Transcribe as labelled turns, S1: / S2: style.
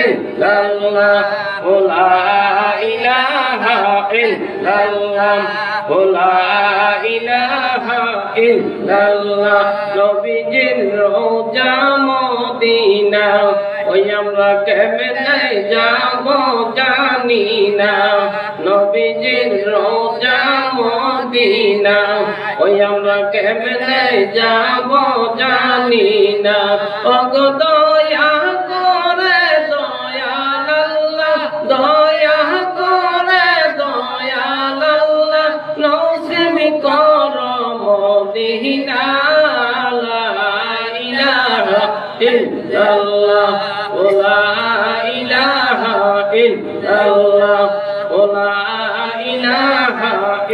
S1: ইল্লাল্লাহ লা ইলাহা ইল্লাল্লাহ লা ইলাহা ইল্লাল্লাহ নবীজির রোজা মদিনা ওই আমরা কেমনে যাব জানি না। নবীজির রোজা মদিনা ওই আমরা কেমনে যাব জানি না ওগো ربنا لا إله إلا الله ولا إله إلا الله ولا إله